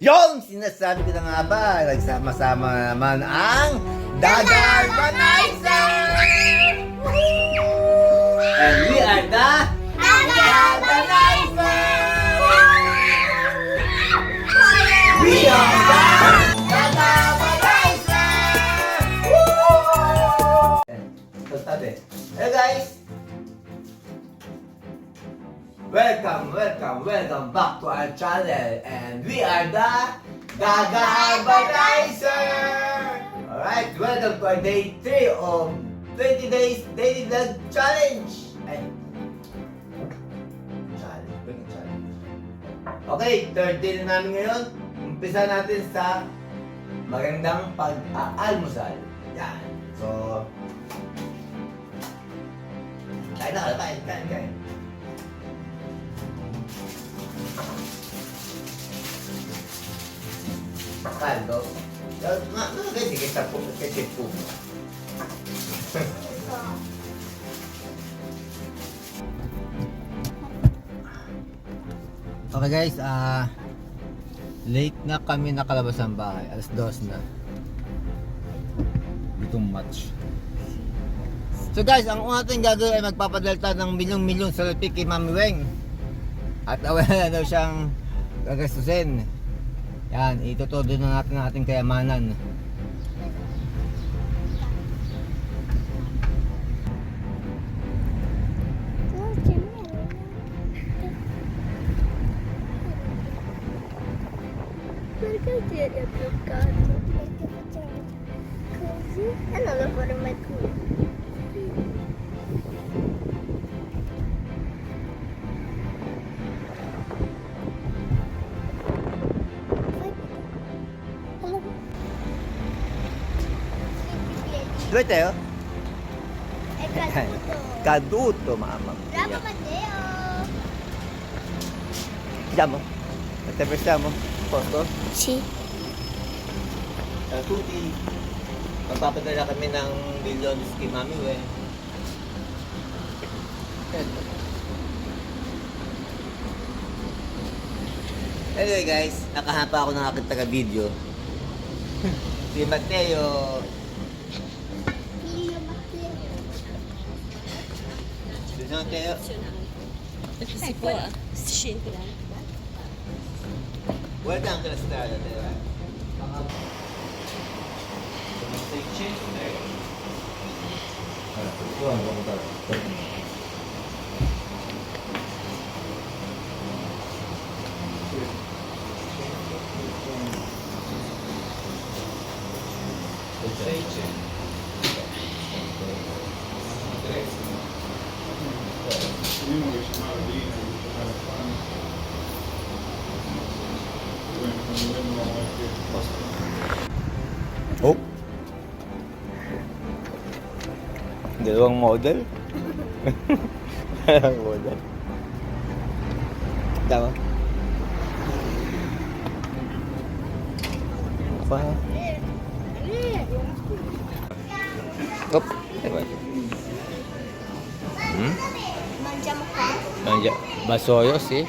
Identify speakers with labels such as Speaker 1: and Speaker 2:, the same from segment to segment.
Speaker 1: Yung sinasabi ko na nga ba, nagsama-sama naman ang Daga Urbanizer! And we are the Urbanizer! We are the Daga Urbanizer! Woo! Hello guys! Welcome, welcome, welcome back to our channel and we are the Gaga Advertiser! Alright, welcome to our day 3 of 20 days daily vlog challenge! Ay. Challenge, challenge? Okay, third day na namin ngayon. Umpisa natin sa magandang pag-aalmusal. Yan. So, kain na, kain, kain, kain. Caldo. Nga, nga, ganyan, kita po, kasi po. Okay guys, ah late na kami nakalabas ng bahay. Alas dos na. Itong match. So guys, ang una natin gagawin ay magpapadalta ng milyong-milyon sa kay Mami Weng. At awala na daw siyang gagastusin. Yan, itutudo na natin ating kayamanan.
Speaker 2: Perché ti eri bloccato? Perché
Speaker 1: Dove Teo?
Speaker 2: È caduto.
Speaker 1: Caduto, mamma
Speaker 2: Bravo
Speaker 1: mia.
Speaker 2: Matteo!
Speaker 1: Andiamo? Attraversiamo? Posto?
Speaker 2: Sì.
Speaker 1: Ciao a tutti. Magpapadala kami ng milyones kay Mami Weng. Anyway guys, nakahapa ako ng aking taga-video. si Mateo. Si Mateo.
Speaker 3: Si può, si scende là.
Speaker 1: Welcome to the Strada, diba? Oh. Dalawang model. Dalawang model. Tama. Pa. Op. Hmm?
Speaker 2: Mangiamo qua.
Speaker 1: Nandiyan. Basoyos eh.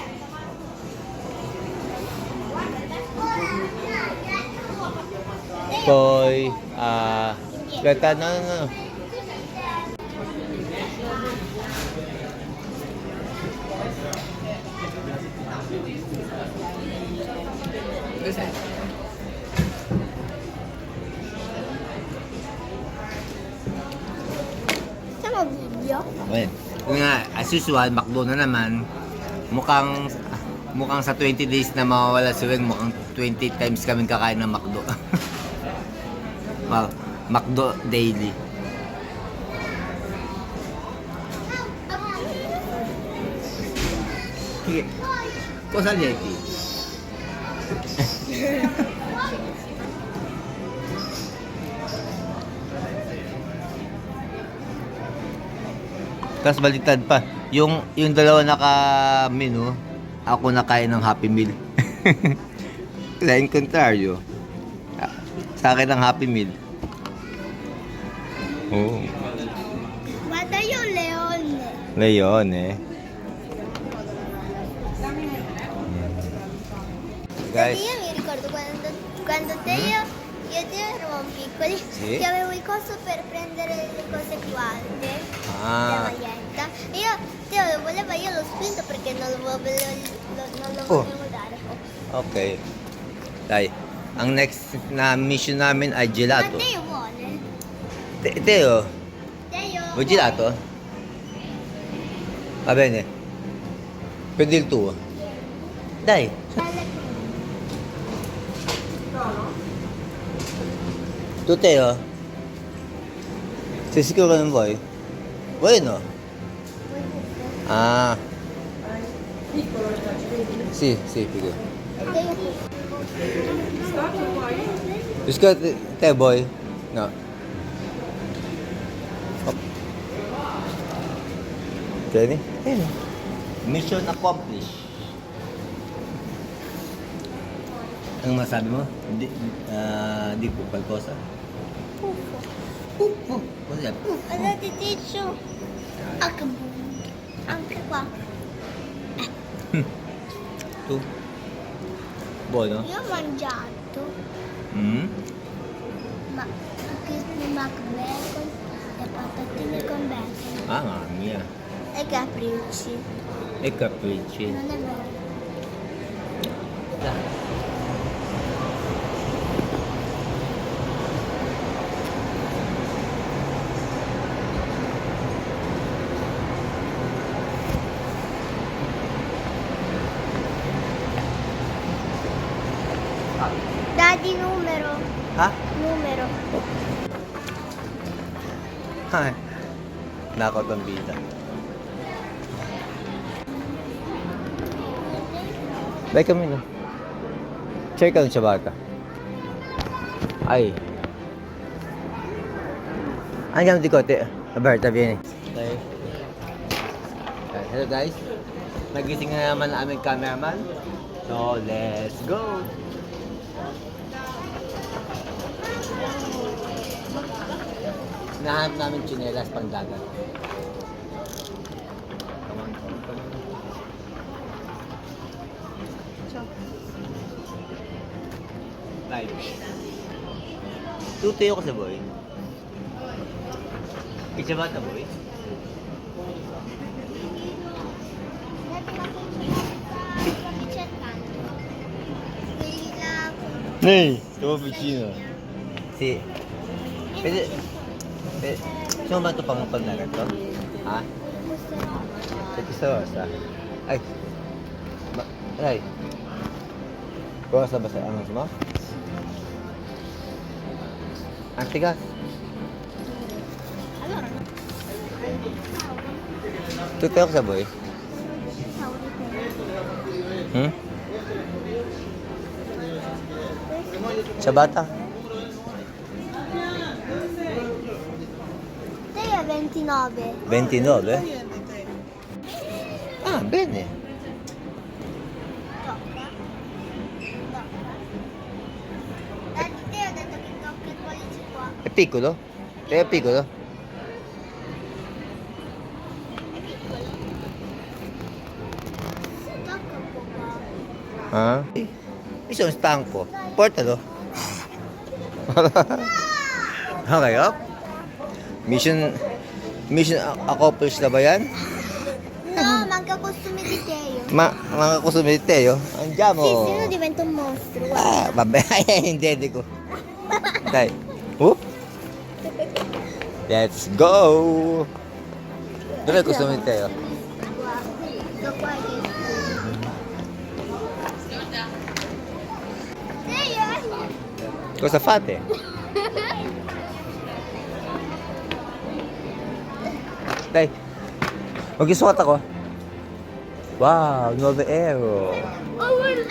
Speaker 1: Poi, ah, gata, no, no, no.
Speaker 2: Siamo video?
Speaker 1: Okay. Yun nga, as usual, McDo na naman. Mukhang, mukhang sa 20 days na mawawala si Weng, mukhang 20 times kami kakain ng McDo. well, McDo daily. Sige. Cosa gli Tapos baliktad pa. Yung, yung dalawa naka-menu, ako nakain ng Happy Meal. Kaya in contrario, sa akin ang Happy Meal. Oh,
Speaker 2: Guarda io un leone.
Speaker 1: Leon eh. Guys.
Speaker 2: Mi ricordo quando, quando te
Speaker 1: Mm.
Speaker 2: Io, io e te eravamo piccoli,
Speaker 1: Sì.
Speaker 2: che avevo il coso per prendere le cose più alte, la
Speaker 1: Ah.
Speaker 2: maglietta. E io, Teo lo voleva, io l'ho spinto perché non lo volevo, lo- non lo
Speaker 1: Oh.
Speaker 2: volevo dare.
Speaker 1: Okay. Dai. Ang next na mission namin ay
Speaker 2: Ma
Speaker 1: gelato.
Speaker 2: Teo vuole?
Speaker 1: Te- Teo,
Speaker 2: Teo
Speaker 1: vuoi gelato? Va bene. Prendi il tuo. Dai. Teo? Sei sicuro che non vuoi? Vuoi o no? Ah. Sì, sì, figo. Biscotti, te vuoi? No. Oh. Tieni? Tieni. Mission accomplished. Anong masabi mo? Di, ah, di po qualcosa?
Speaker 2: Puffo.
Speaker 1: Puffo. Cos'è?
Speaker 2: Guardate Ticcio. Anche, anche qua.
Speaker 1: Tu? Buono?
Speaker 2: Io ho mangiato
Speaker 1: Mm?
Speaker 2: ma Crispy Mac Bacon e patatine con bacon
Speaker 1: Ah, mamma mia.
Speaker 2: e capricci.
Speaker 1: E capricci.
Speaker 2: Non è vero.
Speaker 1: Dai.
Speaker 2: Daddy numero.
Speaker 1: Ha?
Speaker 2: Numero.
Speaker 1: Ay. Nakot ang bida. Dai kami na. Check ka sa bata. Ay. Andiamo di kote. Roberta, vieni. Okay. Hello guys. Nagising na naman ang aming cameraman. So, let's go! Nahanap namin tsinelas pang dagat. Live. Tutuyo ko sa boy. Isa ba ito boy?
Speaker 2: Stavi cercando. Quelli là.
Speaker 1: Ehi, siamo Pwede, pwede, sino ba ito pang pagdagat to? Ha? Sa Tista Rosa? Ay. Ba, ay. Rosa ba sa ano mo? Ang tigas.
Speaker 2: Allora, no.
Speaker 1: Tutuyo ko sa boy. Hmm? Sa bata.
Speaker 2: Te è 29.
Speaker 1: 29? Ah, bene.
Speaker 2: Tocca. Tocca. Daddy, te ho detto che tocca qua.
Speaker 1: È piccolo? È piccolo?
Speaker 2: È piccolo. Tocca un po'.
Speaker 1: Ah? Mi sono stanco. Portalo. okay, up. Mission Mission accomplished na ba yan?
Speaker 2: No, manca costume di Teo.
Speaker 1: Ma mga kusumite yo. Andiamo.
Speaker 2: Sì, se no diventa un mostro. guarda.
Speaker 1: Ah, vabbè, hindi ko. Dai. Whoop. Let's go. Dove è questo Matteo?
Speaker 2: Qua. Da qua Teo!
Speaker 1: Cosa fate? Dai. Mag-isuot ako. Wow, 9 euro.
Speaker 2: Oh, wala.